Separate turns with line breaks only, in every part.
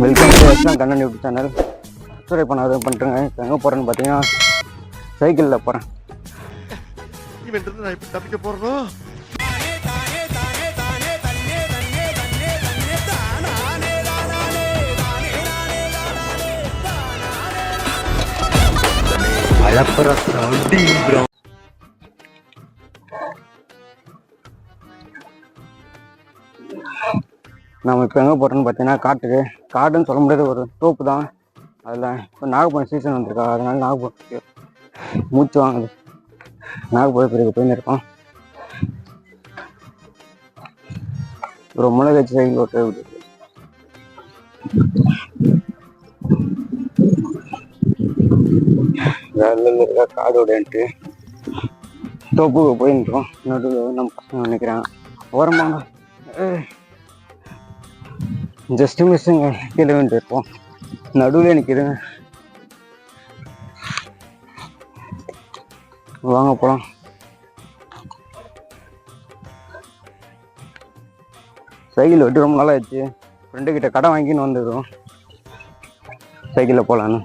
Welcome to எஸ்லாம் Kannan YouTube channel subscribe பண்ணாத பண்ணுறேங்க இப்போ எங்கே போகிறேன்னு பார்த்தீங்கன்னா சைக்கிளில் போகிறேன்
இவன் இருந்து நான் இப்ப தப்பிக்க போறனோ?
நம்ம இப்போ எங்கே போகிறோன்னு பார்த்தீங்கன்னா காட்டுக்கு. காடுன்னு சொல்ல முடியாத ஒரு தோப்பு தான். அதில் இப்போ நாகப்பழம் சீசன் வந்திருக்கா. அதனால நாகப்பழம் மூச்சு வாங்குது. நாகப்பழம் பிறகு போயிருந்துருக்கோம். ஒரு மிளகு சைக்கிள் ஓட்ட இருக்கா? வேலையில் காடோடன்ட்டு. தோப்புக்கு போயின்னு நடுவில் நம்ம பசங்க நினைக்கிறேன் ஓரமாக ஜஸ்ட் மிஸ்ஸுங்க கீழே வேண்டி இருப்போம் நடுவில் நிற்கிறேங்க வாங்க போகலாம் சைக்கிள் வெட்டி ரொம்ப நாள் ஃப்ரெண்டு கிட்ட கடை வாங்கின்னு வந்துடுவோம் சைக்கிளில் போகலான்னு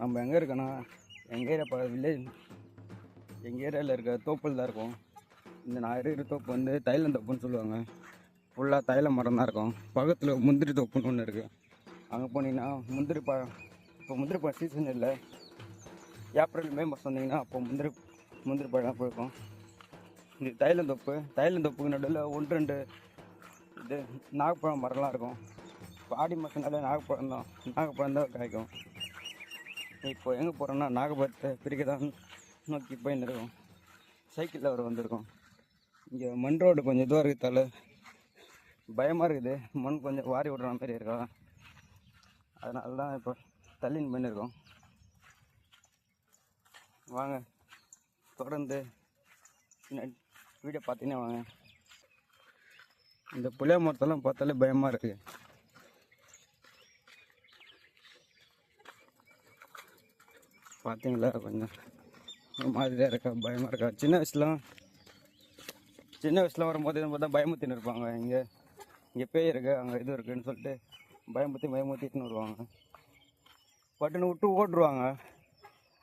நம்ம எங்கே இருக்கோன்னா எங்கள் ஏரியா ப வில்லேஜ் எங்கள் ஏரியாவில் இருக்க தோப்பில் தான் இருக்கும். இந்த நான் இருக்கிற தோப்பு வந்து தைலம் தோப்புன்னு சொல்லுவாங்க. ஃபுல்லாக தைல மரம் தான் இருக்கும். பக்கத்தில் முந்திரி தோப்புன்னு ஒன்று இருக்குது அங்கே போனீங்கன்னா முந்திரி பழம் இப்போ முந்திரி பழம் சீசன் இல்லை. ஏப்ரல் மே மாதம் வந்தீங்கன்னா அப்போ முந்திரி முந்திரி பழம் போயிருக்கும். இது தைலம் தோப்பு. தைலம் தோப்புக்கு நடுவில் ஒன்று ரெண்டு இது நாகப்பழம் மரம்லாம் இருக்கும். இப்போ ஆடி மாதம்னால நாகப்பழம் தான். நாகப்பழம் தான் காய்க்கும். இப்போ எங்கே போகிறோம்னா நாகபுரத்தை பிரிக்க தான் நோக்கி போயின்னு இருக்கோம் சைக்கிளில் அவர் வந்திருக்கோம். இங்கே மண் ரோடு கொஞ்சம் இதுவாக இருக்கிறதால பயமாக இருக்குது. மண் கொஞ்சம் வாரி விடுற மாதிரி இருக்கா? அதனால தான் இப்போ தள்ளின்னு பண்ணியிருக்கோம் வாங்க. தொடர்ந்து வீடியோ பார்த்தீங்கன்னா வாங்க. இந்த புளிய மரத்தெல்லாம் பார்த்தாலே பயமாக இருக்குது பார்த்தீங்களா கொஞ்சம் ஒரு மாதிரியாக இருக்கா? பயமாக இருக்கா? சின்ன வயசுலாம் சின்ன வயசில் வரும்போது நம்ம பார்த்தா பயமுத்தின்னு இருப்பாங்க. இங்கே இங்கே பேய் இருக்குது அங்கே இது இருக்குதுன்னு சொல்லிட்டு பயமுத்தி பயமுத்திட்டுன்னு வருவாங்க. பட்டுன்னு விட்டு ஓட்டுருவாங்க.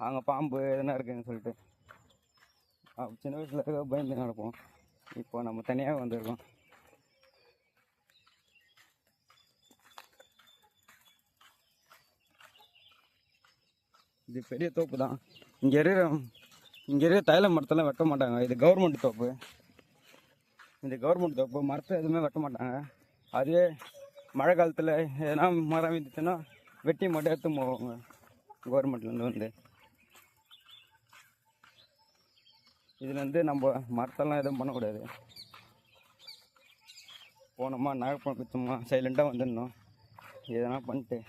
அங்கே பாம்பு எதனா இருக்குதுன்னு சொல்லிட்டு. சின்ன வயசில் இருக்க பயந்து நடப்போம் இப்போ நம்ம தனியாக வந்திருக்கோம். இது பெரிய தோப்பு தான். இங்கே இருக்கிற இங்கே இருக்கிற தைல மரத்தெல்லாம் வெட்ட மாட்டாங்க. இது கவர்மெண்ட் தோப்பு. இந்த கவர்மெண்ட் தோப்பு. மரத்தை எதுவுமே வெட்ட மாட்டாங்க. அதே மழை காலத்தில் எதனா மரம் விந்துச்சுன்னா வெட்டி மட்டும் எடுத்து போவாங்க. கவர்மெண்ட்லேருந்து வந்து. இதுலேருந்து நம்ம மரத்தெல்லாம் எதுவும் பண்ணக்கூடாது. போனோமா நாகப்பழம் பித்தோமா சைலண்ட்டாக வந்துடணும். எதனா பண்ணிட்டு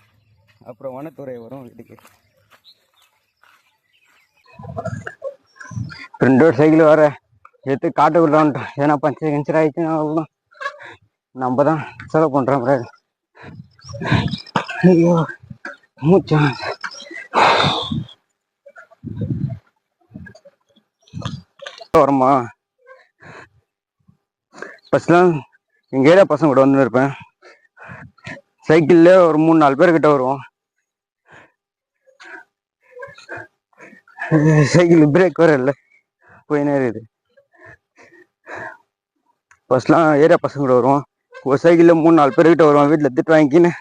அப்புறம் வனத்துறை வரும் வீட்டுக்கு. ரெண்டு ஒரு சைக்கிள் வர எடுத்து காட்டுக்குள்ள வந்துட்டோம் ஏன்னா பஞ்சர் கிஞ்சர் ஆயிடுச்சுன்னா அவ்வளோ நம்ம தான் செலவு பண்ணுறோம் பிறகு ஐயோ மூச்சா. வரமா? ஃபஸ்ட்லாம் எங்கள் ஏரியா பசங்க கூட வந்துருப்பேன் சைக்கிளில் ஒரு மூணு நாலு பேர்கிட்ட வருவோம். சைக்கிள் பிரேக் வர இல்லை போயினே இருக்குது? ஃபர்ஸ்ட்லாம் ஏரியா பசங்க கூட வருவோம். ஒரு சைக்கிளில் மூணு நாலு பேர்கிட்ட வருவோம். வீட்டில் திட்டு வாங்கிக்கின்னு.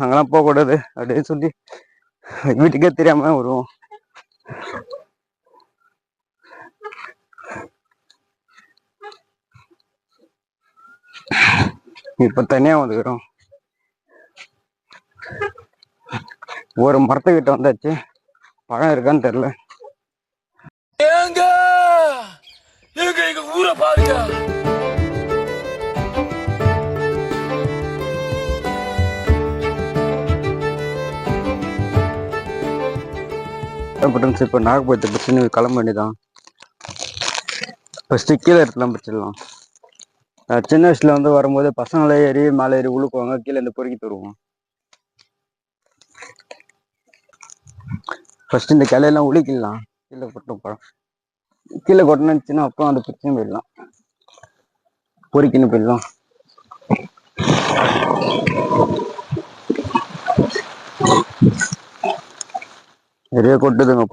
அங்கெல்லாம் போகக்கூடாது அப்படின்னு சொல்லி வீட்டுக்கே தெரியாமல் வருவோம். இப்போ தனியாக வந்துக்கிறோம். ஒரு மரத்துக்கிட்ட வந்தாச்சு. பழம் இருக்கான்னு
ஏங்க! எங்க எங்க ஊரை பாருங்க!
ஃப்ரெண்ட்ஸ் இப்போ நாகப்பழத்தை பிரச்சனை கிளம்ப வேண்டியதான் ஃபஸ்ட்டு கீழே இடத்துல பிடிச்சிடலாம். நான் சின்ன வயசுல வந்து வரும்போது பசங்களே ஏறி மேலே ஏறி உழுக்குவாங்க கீழே இந்த பொறுக்கி தருவோம் ஃபர்ஸ்ட் இந்த கிளையெல்லாம் உழுக்கிடலாம் கீழே கொட்டணும் பழம். கீழே கொட்டணுச்சுன்னா அப்புறம் அந்த பிரச்சனை போயிடலாம் பொறிக்கின்னு போயிடலாம். நிறைய கொட்டுதுங்க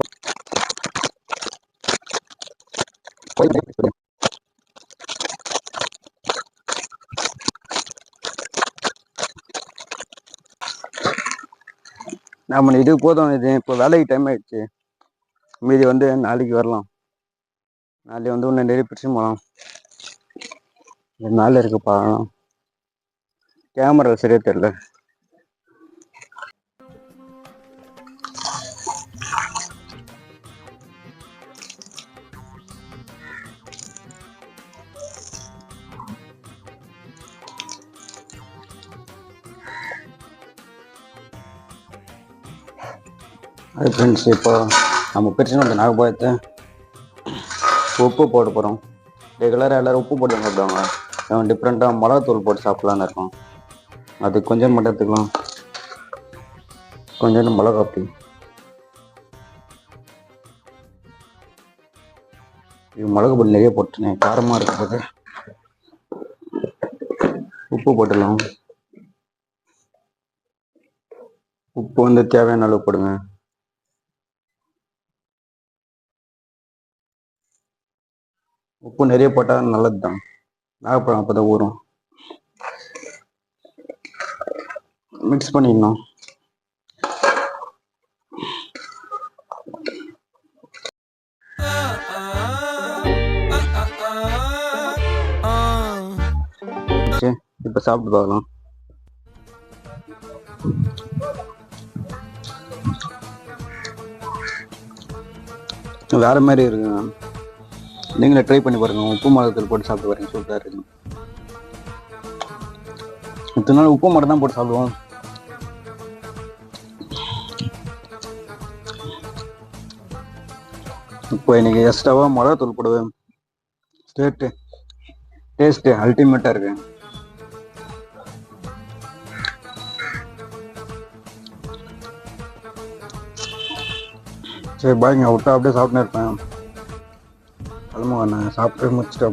நம்ம இது போதும் இது இப்போ வேலைக்கு டைம் ஆயிடுச்சு. மீதி வந்து நாளைக்கு வரலாம். நாளைக்கு வந்து ஒன்று நிறைய பிரச்சனை போகலாம் நாளில் இருக்குப்பா. கேமரா சரியா தெரியல. அது ஃப்ரெண்ட்ஸ் இப்போ நம்ம பிரச்சனை அந்த நாகபாயத்தை உப்பு போட போகிறோம் ரெகுலராக எல்லோரும் உப்பு போட்டு சாப்பிடுவாங்க. அவன் டிஃப்ரெண்ட்டாக மிளகாத்தூள் போட்டு சாப்பிட்லான்னு இருக்கோம். அது கொஞ்சம் மட்டும் எடுத்துக்கலாம் கொஞ்சம் மிளகா அப்படி. இது மிளகு பொடி நிறைய போட்டுனேன் காரமாக இருக்கிறது உப்பு போட்டுடலாம். உப்பு வந்து தேவையான அளவு போடுங்க. உப்பு நிறைய போட்டால் நல்லது தான் நாகப்பழம் அப்போ தான் ஊறும். மிக்ஸ் பண்ணிடணும். சரி இப்போ சாப்பிட்டு பார்க்கலாம். வேற மாதிரி இருக்குங்க நீங்களே ட்ரை பண்ணி பாருங்க. உப்பு மிளகாத்தூள் போட்டு சாப்பிட்டு பாருங்க சூப்பராக இருக்கும் இத்தனை நாள் உப்பு மட்டும் தான் போட்டு சாப்பிடுவோம். இப்போ இன்னைக்கு எக்ஸ்ட்ராவா மிளகாத்தூள் போடுவேன். ஸ்டேட்டு டேஸ்ட்டு அல்டிமேட்டாக இருக்கு. சரி பாய்ங்க விட்டா அப்படியே சாப்பிட்டுன்னு இருப்பேன். கிளம்புங்க நான் சாப்பிட்டு முடிச்சுட்டு